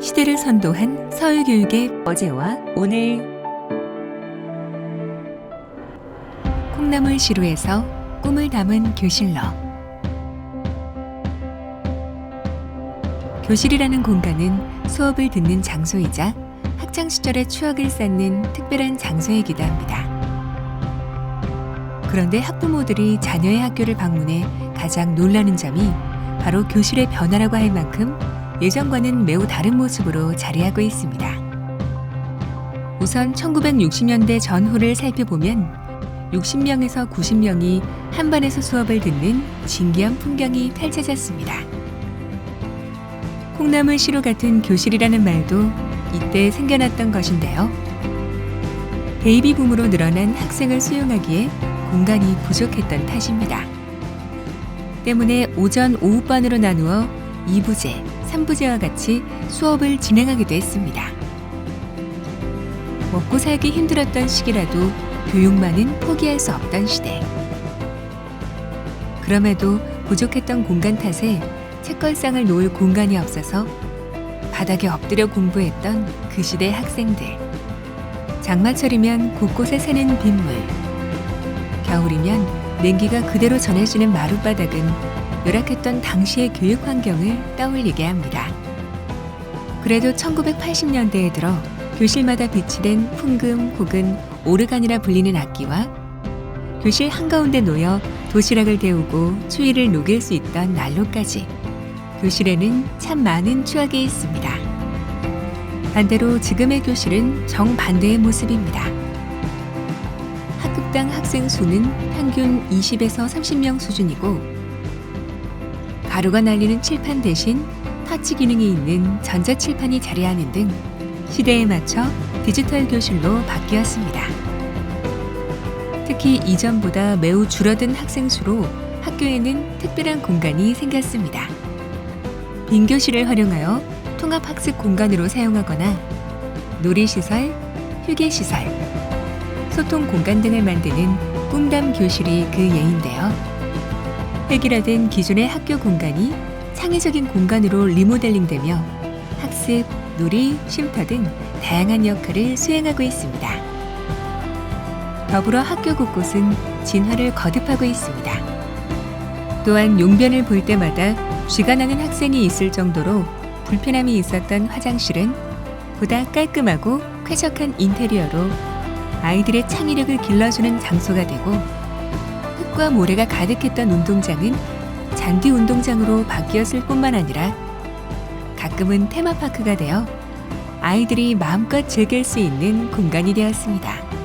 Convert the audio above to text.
시대를 선도한 서울교육의 어제와 오늘 콩나물 시루에서 꿈을 담은 교실로 교실이라는 공간은 수업을 듣는 장소이자 학창 시절의 추억을 쌓는 특별한 장소이기도 합니다. 그런데 학부모들이 자녀의 학교를 방문해 가장 놀라는 점이 바로 교실의 변화라고 할 만큼 예전과는 매우 다른 모습으로 자리하고 있습니다. 우선 1960년대 전후를 살펴보면 60명에서 90명이 한 반에서 수업을 듣는 신기한 풍경이 펼쳐졌습니다. 콩나물 시루 같은 교실이라는 말도 이때 생겨났던 것인데요. 베이비 붐으로 늘어난 학생을 수용하기에 공간이 부족했던 탓입니다. 때문에 오전 오후반으로 나누어 2부제, 3부제와 같이 수업을 진행하기도 했습니다. 먹고 살기 힘들었던 시기라도 교육만은 포기할 수 없던 시대. 그럼에도 부족했던 공간 탓에 책걸상을 놓을 공간이 없어서 바닥에 엎드려 공부했던 그 시대 학생들. 장마철이면 곳곳에 새는 빗물. 겨울이면 냉기가 그대로 전해지는 마룻바닥은 열악했던 당시의 교육 환경을 떠올리게 합니다. 그래도 1980년대에 들어 교실마다 비치된 풍금 혹은 오르간이라 불리는 악기와 교실 한가운데 놓여 도시락을 데우고 추위를 녹일 수 있던 난로까지 교실에는 참 많은 추억이 있습니다. 반대로 지금의 교실은 정반대의 모습입니다. 학급당 학생 수는 평균 20에서 30명 수준이고 가루가 날리는 칠판 대신 터치 기능이 있는 전자칠판이 자리하는 등 시대에 맞춰 디지털 교실로 바뀌었습니다. 특히 이전보다 매우 줄어든 학생 수로 학교에는 특별한 공간이 생겼습니다. 빈 교실을 활용하여 통합학습 공간으로 사용하거나 놀이시설, 휴게시설, 소통 공간 등을 만드는 꿈담 교실이 그 예인데요. 획일화된 기존의 학교 공간이 창의적인 공간으로 리모델링되며 학습, 놀이, 쉼터 등 다양한 역할을 수행하고 있습니다. 더불어 학교 곳곳은 진화를 거듭하고 있습니다. 또한 용변을 볼 때마다 쥐가 나는 학생이 있을 정도로 불편함이 있었던 화장실은 보다 깔끔하고 쾌적한 인테리어로 아이들의 창의력을 길러주는 장소가 되고 흙과 모래가 가득했던 운동장은 잔디 운동장으로 바뀌었을 뿐만 아니라 가끔은 테마파크가 되어 아이들이 마음껏 즐길 수 있는 공간이 되었습니다.